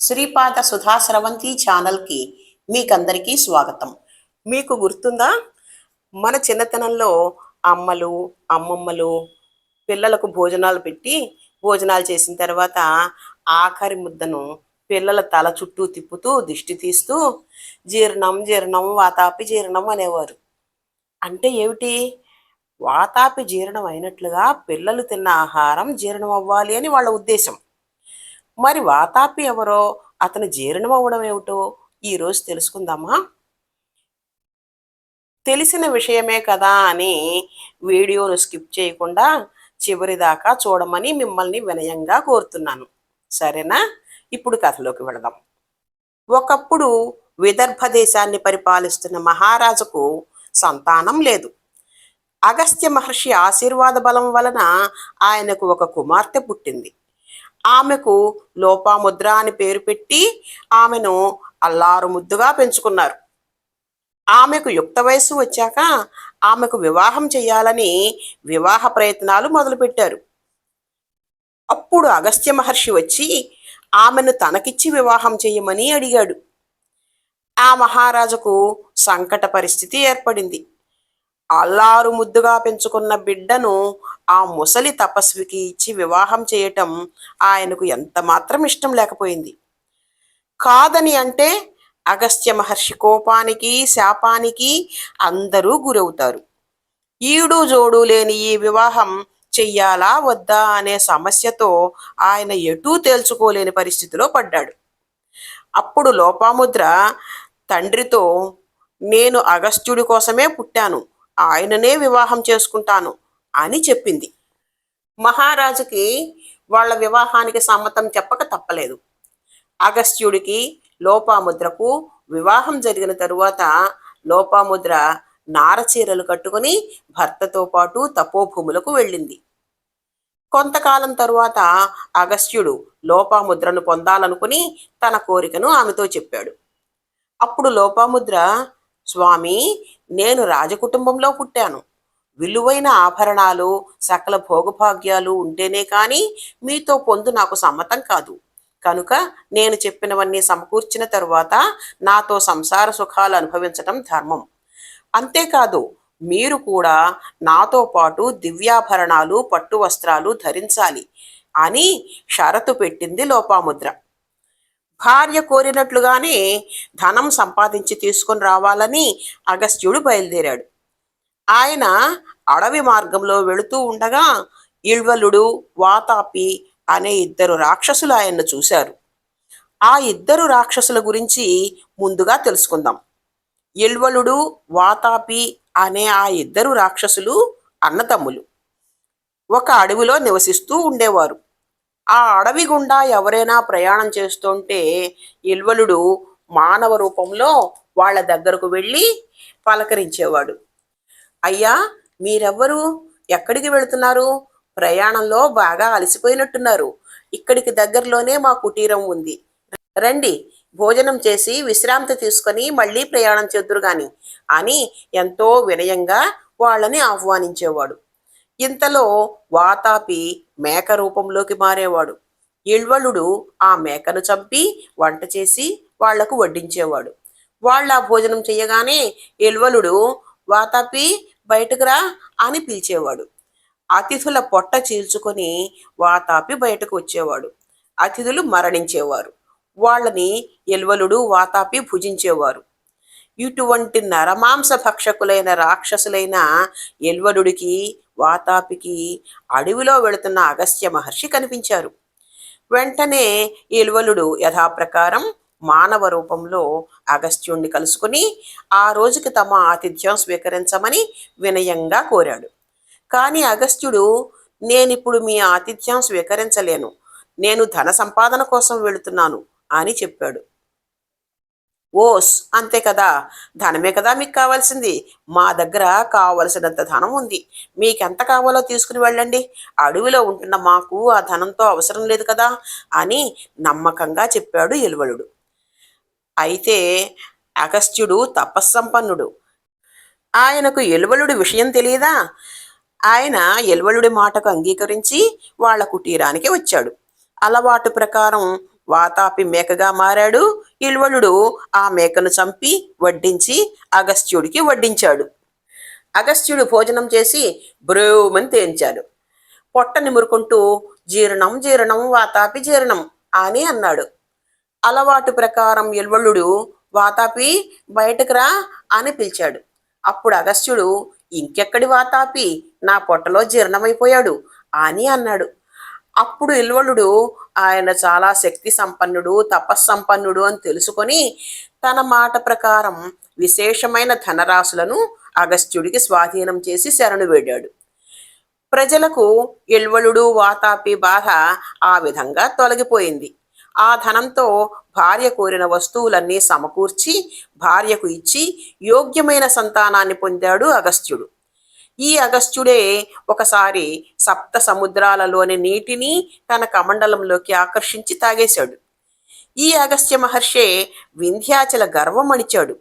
శ్రీపాద సుధా స్రవంతి ఛానల్కి మీకందరికీ స్వాగతం. మీకు గుర్తుందా? మన చిన్నతనంలో అమ్మలు అమ్మమ్మలు పిల్లలకు భోజనాలు పెట్టి భోజనాలు చేసిన తర్వాత ఆఖరి ముద్దను పిల్లల తల చుట్టూ తిప్పుతూ దిష్టి తీస్తూ జీర్ణం జీర్ణం వాతాపి జీర్ణం అనేవారు. అంటే ఏమిటి? వాతాపి జీర్ణం అయినట్లుగా పిల్లలు తిన్న ఆహారం జీర్ణం అవ్వాలి అని వాళ్ళ ఉద్దేశం. మరి వాతాపి ఎవరో? అతను జీర్ణం అవ్వడం ఏమిటో ఈరోజు తెలుసుకుందామా? తెలిసిన విషయమే కదా అని వీడియోను స్కిప్ చేయకుండా చివరి దాకా చూడమని మిమ్మల్ని వినయంగా కోరుతున్నాను. సరేనా? ఇప్పుడు కథలోకి వెళదాం. ఒకప్పుడు విదర్భ దేశాన్ని పరిపాలిస్తున్న మహారాజుకు సంతానం లేదు. అగస్త్య మహర్షి ఆశీర్వాద బలం వలన ఆయనకు ఒక కుమార్తె పుట్టింది. ఆమెకు లోపాముద్ర అని పేరు పెట్టి ఆమెను అల్లారు ముద్దుగా పెంచుకున్నారు. ఆమెకు యుక్త వయస్సు వచ్చాక ఆమెకు వివాహం చేయాలని వివాహ ప్రయత్నాలు మొదలుపెట్టారు. అప్పుడు అగస్త్య మహర్షి వచ్చి ఆమెను తనకిచ్చి వివాహం చేయమని అడిగాడు. ఆ మహారాజుకు సంకట పరిస్థితి ఏర్పడింది. అల్లారు ముద్దుగా పెంచుకున్న బిడ్డను ఆ ముసలి తపస్వికి ఇచ్చి వివాహం చేయటం ఆయనకు ఎంత మాత్రం ఇష్టం లేకపోయింది. కాదని అంటే అగస్త్య మహర్షి కోపానికి శాపానికి అందరూ గురవుతారు. ఈడు జోడు లేని ఈ వివాహం చెయ్యాలా వద్దా అనే సమస్యతో ఆయన ఎటూ తేల్చుకోలేని పరిస్థితిలో పడ్డాడు. అప్పుడు లోపాముద్ర తండ్రితో నేను అగస్త్యుడి కోసమే పుట్టాను. ఆయననే వివాహం చేసుకుంటాను. అని చెప్పింది. మహారాజుకి వాళ్ళ వివాహానికి సమ్మతం చెప్పక తప్పలేదు. అగస్త్యుడికి లోపాముద్రకు వివాహం జరిగిన తరువాత లోపాముద్ర నారచీరలు కట్టుకుని భర్తతో పాటు తపోభూములకు వెళ్ళింది. కొంతకాలం తరువాత అగస్త్యుడు లోపాముద్రను పొందాలనుకుని తన కోరికను ఆమెతో చెప్పాడు. అప్పుడు లోపాముద్ర స్వామి నేను రాజకుటుంబంలో పుట్టాను. విలువైన ఆభరణాలు సకల భోగభాగ్యాలు ఉంటేనే కానీ మీతో పొందు నాకు సమ్మతం కాదు. కనుక నేను చెప్పినవన్నీ సమకూర్చిన తరువాత నాతో సంసార సుఖాలు అనుభవించటం ధర్మం. అంతేకాదు మీరు కూడా నాతో పాటు దివ్యాభరణాలు పట్టు వస్త్రాలు ధరించాలి అని షరతు పెట్టింది లోపాముద్ర. భార్య కోరినట్లుగానే ధనం సంపాదించి తీసుకొని రావాలని అగస్త్యుడు బయలుదేరాడు. ఆయన అడవి మార్గంలో వెళుతూ ఉండగా ఇళ్వలుడు వాతాపి అనే ఇద్దరు రాక్షసులు ఆయన్ను చూశారు. ఆ ఇద్దరు రాక్షసుల గురించి ముందుగా తెలుసుకుందాం. ఇల్వలుడు వాతాపి అనే ఆ ఇద్దరు రాక్షసులు అన్నతమ్ములు ఒక అడవిలో నివసిస్తూ ఉండేవారు. ఆ అడవి గుండా ఎవరైనా ప్రయాణం చేస్తుంటే ఇల్వలుడు మానవ రూపంలో వాళ్ళ దగ్గరకు వెళ్ళి పలకరించేవాడు. అయ్యా మీరెవ్వరు? ఎక్కడికి వెళుతున్నారు? ప్రయాణంలో బాగా అలసిపోయినట్టున్నారు. ఇక్కడికి దగ్గరలోనే మా కుటీరం ఉంది. రండి భోజనం చేసి విశ్రాంతి తీసుకొని మళ్ళీ ప్రయాణం చేద్దురు గాని. అని ఎంతో వినయంగా వాళ్ళని ఆహ్వానించేవాడు. ఇంతలో వాతాపి మేక రూపంలోకి మారేవాడు. ఇళ్వలుడు ఆ మేకను చంపి వంట చేసి వాళ్ళకు వడ్డించేవాడు. వాళ్ళ భోజనం చేయగానే ఇల్వలుడు వాతాపి బయటకు రా అని పిలిచేవాడు. అతిథుల పొట్ట చీల్చుకొని వాతాపి బయటకు వచ్చేవాడు. అతిథులు మరణించేవారు. వాళ్ళని ఎల్వలుడు వాతాపి భుజించేవారు. ఇటువంటి నరమాంస భక్షకులైన రాక్షసులైన ఎల్వలుడికి వాతాపికి అడవిలో వెళుతున్న అగస్త్య మహర్షి కనిపించారు. వెంటనే ఎల్వలుడు యథాప్రకారం మానవ రూపంలో అగస్త్యుణ్ణి కలుసుకుని ఆ రోజుకి తమ ఆతిథ్యం స్వీకరించమని వినయంగా కోరాడు. కానీ అగస్త్యుడు నేనిప్పుడు మీ ఆతిథ్యం స్వీకరించలేను. నేను ధన సంపాదన కోసం వెళుతున్నాను అని చెప్పాడు. ఓస్ అంతే కదా. ధనమే కదా మీకు కావాల్సింది. మా దగ్గర కావలసినంత ధనం ఉంది. మీకెంత కావాలో తీసుకుని వెళ్ళండి. అడవిలో ఉంటున్న మాకు ఆ ధనంతో అవసరం లేదు కదా అని నమ్మకంగా చెప్పాడు ఎలువలుడు అయితే అగస్త్యుడు తపస్సంపన్నుడు. ఆయనకు ఎలువలుడి విషయం తెలియదా? ఆయన ఎలువలుడి మాటకు అంగీకరించి వాళ్ళ కుటీరానికి వచ్చాడు. అలవాటు ప్రకారం వాతాపి మేకగా మారాడు. ఇల్వలుడు ఆ మేకను చంపి వడ్డించి అగస్త్యుడికి వడ్డించాడు. అగస్త్యుడు భోజనం చేసి బ్రేవుమని తేంచాడు పొట్ట నిమురుకుంటూ జీర్ణం జీర్ణం వాతాపి జీర్ణం అని అన్నాడు. అలవాటు ప్రకారం ఎల్వళ్ళుడు వాతాపి బయటకు రా అని పిలిచాడు. అప్పుడు అగస్త్యుడు ఇంకెక్కడి వాతాపి? నా పొట్టలో జీర్ణమైపోయాడు అని అన్నాడు. అప్పుడు ఇల్వలుడు ఆయన చాలా శక్తి సంపన్నుడు తపస్సంపన్నుడు అని తెలుసుకొని తన మాట ప్రకారం విశేషమైన ధనరాశులను అగస్త్యుడికి స్వాధీనం చేసి శరణు వేడాడు. ప్రజలకు ఇల్వలుడు వాతాపి బాధ ఆ విధంగా తొలగిపోయింది. ఆ ధనంతో భార్య కోరిన వస్తువులన్నీ సమకూర్చి భార్యకు ఇచ్చి యోగ్యమైన సంతానాన్ని పొందాడు అగస్త్యుడు. ఈ అగస్త్యుడే ఒకసారి సప్త సముద్రాలలోని నీటిని తన కమండలంలోకి ఆకర్షించి తాగేశాడు. ఈ అగస్త్య మహర్షే వింధ్యాచల గర్వమణిచాడు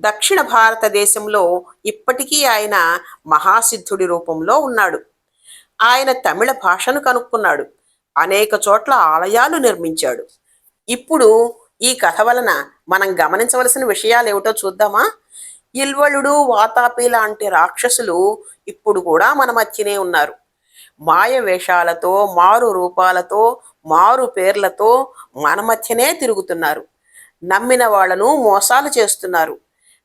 దక్షిణ భారతదేశంలో ఇప్పటికీ ఆయన మహాసిద్ధుడి రూపంలో ఉన్నాడు. ఆయన తమిళ భాషను కనుక్కున్నాడు. అనేక చోట్ల ఆలయాలు నిర్మించాడు. ఇప్పుడు ఈ కథ వలన మనం గమనించవలసిన విషయాలు ఏమిటో చూద్దామా? ఇల్వలుడు వాతాపి లాంటి రాక్షసులు ఇప్పుడు కూడా మన మధ్యనే ఉన్నారు. మాయ వేషాలతో మారు రూపాలతో మారు పేర్లతో మన మధ్యనే తిరుగుతున్నారు. నమ్మిన వాళ్ళను మోసాలు చేస్తున్నారు.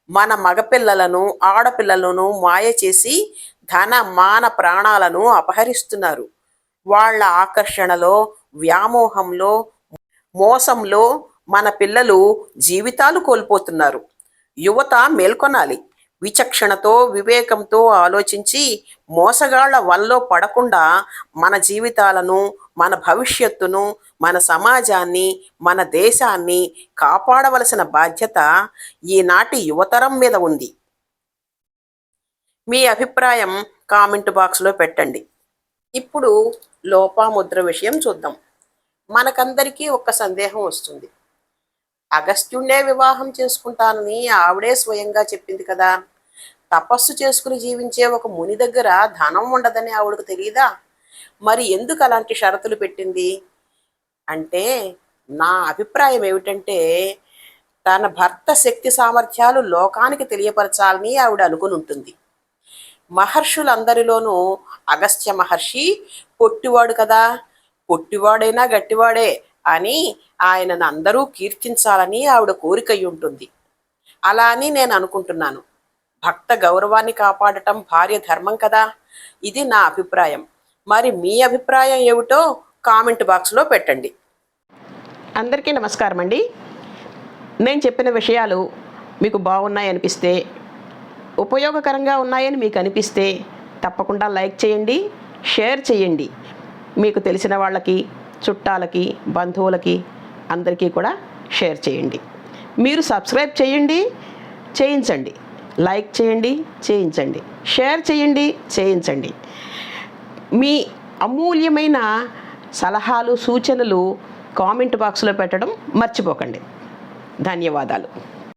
మన మగపిల్లలను ఆడపిల్లలను మాయ చేసి ధన మాన ప్రాణాలను అపహరిస్తున్నారు. వాళ్ళ ఆకర్షణలో వ్యామోహంలో మోసంలో మన పిల్లలు జీవితాలు కోల్పోతున్నారు. యువత మేల్కొనాలి. విచక్షణతో వివేకంతో ఆలోచించి మోసగాళ్ళ వల్లో పడకుండా మన జీవితాలను మన భవిష్యత్తును మన సమాజాన్ని మన దేశాన్ని కాపాడవలసిన బాధ్యత ఈనాటి యువతరం మీద ఉంది. మీ అభిప్రాయం కామెంట్ బాక్స్లో పెట్టండి. ఇప్పుడు లోపాముద్ర విషయం చూద్దాం. మనకందరికీ ఒక సందేహం వస్తుంది. అగస్త్యుణ్ణే వివాహం చేసుకుంటానని ఆవిడే స్వయంగా చెప్పింది కదా. తపస్సు చేసుకుని జీవించే ఒక ముని దగ్గర ధనం ఉండదని ఆవిడకు తెలియదా మరి ఎందుకు అలాంటి షరతులు పెట్టింది? అంటే నా అభిప్రాయం ఏమిటంటే తన భర్త శక్తి సామర్థ్యాలు లోకానికి తెలియపరచాలని ఆవిడ అనుకుని ఉంటుంది. మహర్షులందరిలోనూ అగస్త్య మహర్షి పొట్టివాడు కదా పొట్టివాడైనా గట్టివాడే అని ఆయనను అందరూ కీర్తించాలని ఆవిడ కోరిక ఉంటుంది అలా అని నేను అనుకుంటున్నాను భక్త గౌరవాన్ని కాపాడటం భార్య ధర్మం కదా ఇది నా అభిప్రాయం. మరి మీ అభిప్రాయం ఏమిటో కామెంట్ బాక్స్లో పెట్టండి. అందరికీ నమస్కారం అండి. నేను చెప్పిన విషయాలు మీకు బాగున్నాయి అనిపిస్తే ఉపయోగకరంగా ఉన్నాయని మీకు అనిపిస్తే తప్పకుండా లైక్ చేయండి. షేర్ చేయండి మీకు తెలిసిన వాళ్ళకి చుట్టాలకి బంధువులకి అందరికీ కూడా షేర్ చేయండి మీరు సబ్స్క్రైబ్ చేయండి చేయించండి. లైక్ చేయండి చేయించండి. షేర్ చేయండి చేయించండి. మీ అమూల్యమైన సలహాలు సూచనలు కామెంట్ బాక్స్లో పెట్టడం మర్చిపోకండి. ధన్యవాదాలు.